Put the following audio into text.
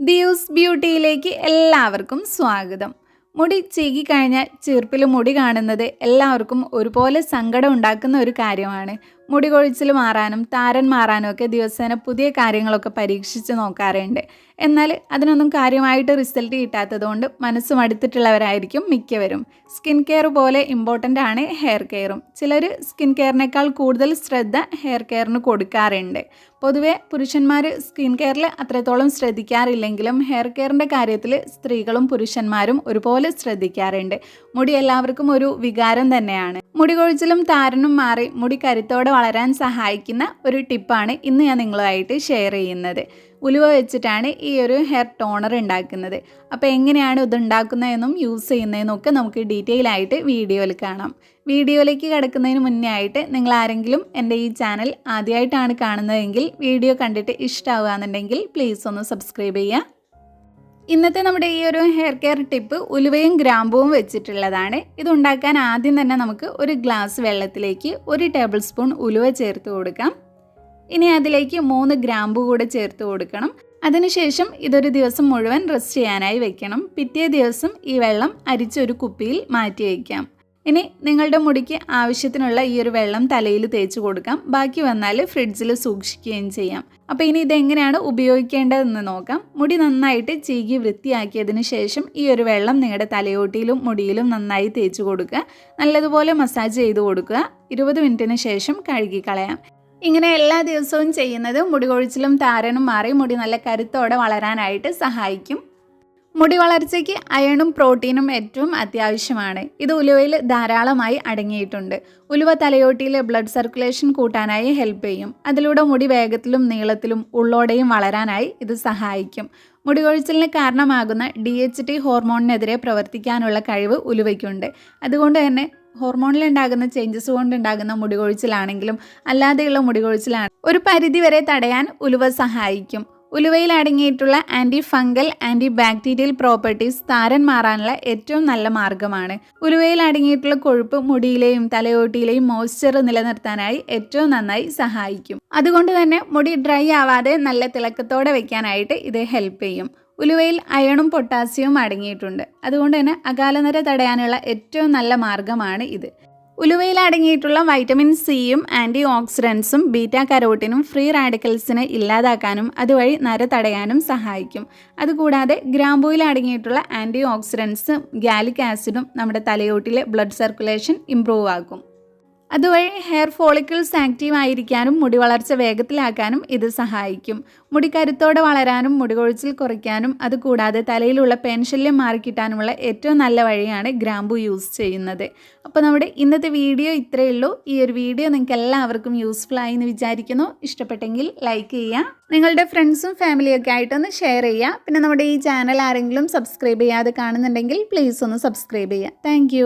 ദിയൂസ് ബ്യൂട്ടിയിലേക്ക് എല്ലാവർക്കും സ്വാഗതം. മുടി ചീകിക്കഴിഞ്ഞാൽ ചീർപ്പിൽ മുടി കാണുന്നത് എല്ലാവർക്കും ഒരുപോലെ സങ്കടം ഉണ്ടാക്കുന്ന ഒരു കാര്യമാണ്. മുടി കൊഴിച്ചിൽ മാറാനും താരൻ മാറാനും ഒക്കെ ദിവസേന പുതിയ കാര്യങ്ങളൊക്കെ പരീക്ഷിച്ച് നോക്കാറുണ്ട്. എന്നാൽ അതിനൊന്നും കാര്യമായിട്ട് റിസൾട്ട് കിട്ടാത്തതുകൊണ്ട് മനസ്സ് മടുത്തിട്ടുള്ളവരായിരിക്കും മിക്കവരും. സ്കിൻ കെയർ പോലെ ഇമ്പോർട്ടന്റ് ആണ് ഹെയർ കെയറും ചിലർ സ്കിൻ കെയറിനേക്കാൾ കൂടുതൽ ശ്രദ്ധ ഹെയർ കെയറിന് കൊടുക്കാറുണ്ട്. പൊതുവേ പുരുഷന്മാർ സ്കിൻ കെയറിൽ അത്രത്തോളം ശ്രദ്ധിക്കാറില്ലെങ്കിലും ഹെയർ കെയറിന്റെ കാര്യത്തിൽ സ്ത്രീകളും പുരുഷന്മാരും ഒരുപോലെ ശ്രദ്ധിക്കാറുണ്ട്. മുടി എല്ലാവർക്കും ഒരു വികാരം തന്നെയാണ്. മുടി കൊഴിച്ചിലും താരനും മാറി മുടി കരുത്തോടെ വളരാൻ സഹായിക്കുന്ന ഒരു ടിപ്പാണ് ഇന്ന് ഞാൻ നിങ്ങളുമായിട്ട് ഷെയർ ചെയ്യുന്നത്. ഉലുവ വെച്ചിട്ടാണ് ഈ ഒരു ഹെയർ ടോണർ ഉണ്ടാക്കുന്നത്. അപ്പോൾ എങ്ങനെയാണ് ഇത് ഉണ്ടാക്കുന്നതെന്നും യൂസ് ചെയ്യുന്നതെന്നും ഒക്കെ നമുക്ക് ഡീറ്റെയിൽ ആയിട്ട് വീഡിയോയിൽ കാണാം. വീഡിയോയിലേക്ക് കിടക്കുന്നതിന് മുന്നേ ആയിട്ട് നിങ്ങൾ ആരെങ്കിലും എന്റെ ഈ ചാനൽ ആദ്യമായിട്ടാണ് കാണുന്നതെങ്കിൽ വീഡിയോ കണ്ടിട്ട് ഇഷ്ടമാവുകയെന്നുണ്ടെങ്കിൽ പ്ലീസ് ഒന്ന് സബ്സ്ക്രൈബ് ചെയ്യുക. ഇന്നത്തെ നമ്മുടെ ഈ ഒരു ഹെയർ കെയർ ടിപ്പ് ഉലുവയും ഗ്രാമ്പുവും വെച്ചിട്ടുള്ളതാണ്. ഇതുണ്ടാക്കാൻ ആദ്യം തന്നെ നമുക്ക് ഒരു ഗ്ലാസ് വെള്ളത്തിലേക്ക് ഒരു ടേബിൾ സ്പൂൺ ഉലുവ ചേർത്ത് കൊടുക്കാം. ഇനി അതിലേക്ക് മൂന്ന് ഗ്രാമ്പു കൂടെ ചേർത്ത് കൊടുക്കണം. അതിനുശേഷം ഇതൊരു ദിവസം മുഴുവൻ റെസ്റ്റ് ചെയ്യാനായി വെക്കണം. പിറ്റേ ദിവസം ഈ വെള്ളം അരിച്ചൊരു കുപ്പിയിൽ മാറ്റി വയ്ക്കാം ഇനി നിങ്ങളുടെ മുടിക്ക് ആവശ്യത്തിനുള്ള ഈ ഒരു വെള്ളം തലയിൽ തേച്ച് കൊടുക്കാം. ബാക്കി വന്നാൽ ഫ്രിഡ്ജിൽ സൂക്ഷിക്കുകയും ചെയ്യാം. അപ്പോൾ ഇനി ഇതെങ്ങനെയാണ് ഉപയോഗിക്കേണ്ടതെന്ന് നോക്കാം. മുടി നന്നായിട്ട് ചീകി വൃത്തിയാക്കിയതിന് ശേഷം ഈ ഒരു വെള്ളം നിങ്ങളുടെ തലയോട്ടിയിലും മുടിയിലും നന്നായി തേച്ച് കൊടുക്കുക. നല്ലതുപോലെ മസാജ് ചെയ്ത് കൊടുക്കുക. ഇരുപത് മിനിറ്റിന് ശേഷം കഴുകി കളയാം ഇങ്ങനെ എല്ലാ ദിവസവും ചെയ്യുന്നത് മുടി കൊഴിച്ചിലും താരനും മാറി മുടി നല്ല കരുത്തോടെ വളരാനായിട്ട് സഹായിക്കും. മുടി വളർച്ചയ്ക്ക് അയണും പ്രോട്ടീനും ഏറ്റവും അത്യാവശ്യമാണ്. ഇത് ഉലുവയിൽ ധാരാളമായി അടങ്ങിയിട്ടുണ്ട്. ഉലുവ തലയോട്ടിയിലെ ബ്ലഡ് സർക്കുലേഷൻ കൂട്ടാനായി ഹെൽപ്പ് ചെയ്യും. അതിലൂടെ മുടി വേഗത്തിലും നീളത്തിലും ഉള്ളോടെയും വളരാനായി ഇത് സഹായിക്കും. മുടി കൊഴിച്ചിലിന് കാരണമാകുന്ന ഡി എച്ച് ടി ഹോർമോണിനെതിരെ പ്രവർത്തിക്കാനുള്ള കഴിവ് ഉലുവയ്ക്കുണ്ട്. അതുകൊണ്ട് തന്നെ ഹോർമോണിലുണ്ടാകുന്ന ചേഞ്ചസ് കൊണ്ടുണ്ടാകുന്ന മുടി കൊഴിച്ചിലാണെങ്കിലും അല്ലാതെയുള്ള മുടി കൊഴിച്ചിലാണ് ഒരു പരിധിവരെ തടയാൻ ഉലുവ സഹായിക്കും. ഉലുവയിൽ അടങ്ങിയിട്ടുള്ള anti fungal anti bacterial properties താരൻ മാറാനുള്ള ഏറ്റവും നല്ല മാർഗമാണ്. ഉലുവയിൽ അടങ്ങിയിട്ടുള്ള കൊഴുപ്പ് മുടിയിലെയും തലയോട്ടിയിലെയും മോയ്സ്ചർ നിലനിർത്താനായി ഏറ്റവും നന്നായി സഹായിക്കും. അതുകൊണ്ട് തന്നെ മുടി ഡ്രൈ ആവാതെ നല്ല തിളക്കത്തോടെ വെക്കാനായിട്ട് ഇത് ഹെൽപ്പ് ചെയ്യും. ഉലുവയിൽ അയണും പൊട്ടാസ്യവും അടങ്ങിയിട്ടുണ്ട്. അതുകൊണ്ട് തന്നെ അകാലനര തടയാനുള്ള ഏറ്റവും നല്ല മാർഗമാണ് ഇത്. ഉലുവയിൽ അടങ്ങിയിട്ടുള്ള വൈറ്റമിൻ സിയും ആന്റി ഓക്സിഡൻസും ബീറ്റ കരോട്ടിനും ഫ്രീ റാഡിക്കൽസിനെ ഇല്ലാതാക്കാനും അതുവഴി നര തടയാനും സഹായിക്കും. അതുകൂടാതെ ഗ്രാമ്പൂയിൽ അടങ്ങിയിട്ടുള്ള ആന്റി ഓക്സിഡൻസ് ഗാലിക് ആസിഡും നമ്മുടെ തലയോട്ടിലെ ബ്ലഡ് സർക്കുലേഷൻ ഇംപ്രൂവ് ആക്കും. അതുവഴി ഹെയർ ഫോളിക്കിൾസ് ആക്റ്റീവ് ആയിരിക്കാനും മുടി വളർച്ച വേഗത്തിലാക്കാനും ഇത് സഹായിക്കും. മുടി കരുത്തോടെ വളരാനും മുടി കൊഴിച്ചിൽ കുറയ്ക്കാനും അതുകൂടാതെ തലയിലുള്ള പെൻശല്യം മാറിക്കിട്ടാനുമുള്ള ഏറ്റവും നല്ല വഴിയാണ് ഗ്രാമ്പു യൂസ് ചെയ്യുന്നത്. അപ്പോൾ നമ്മുടെ ഇന്നത്തെ വീഡിയോ ഇത്രയേ ഉള്ളൂ. ഈ ഒരു വീഡിയോ നിങ്ങൾക്ക് എല്ലാവർക്കും യൂസ്ഫുൾ ആയി എന്ന് വിചാരിക്കുന്നു. ഇഷ്ടപ്പെട്ടെങ്കിൽ ലൈക്ക് ചെയ്യുക. നിങ്ങളുടെ ഫ്രണ്ട്സും ഫാമിലിയൊക്കെ ആയിട്ടൊന്ന് ഷെയർ ചെയ്യുക. പിന്നെ നമ്മുടെ ഈ ചാനൽ ആരെങ്കിലും സബ്സ്ക്രൈബ് ചെയ്യാതെ കാണുന്നുണ്ടെങ്കിൽ പ്ലീസ് ഒന്ന് സബ്സ്ക്രൈബ് ചെയ്യുക. താങ്ക്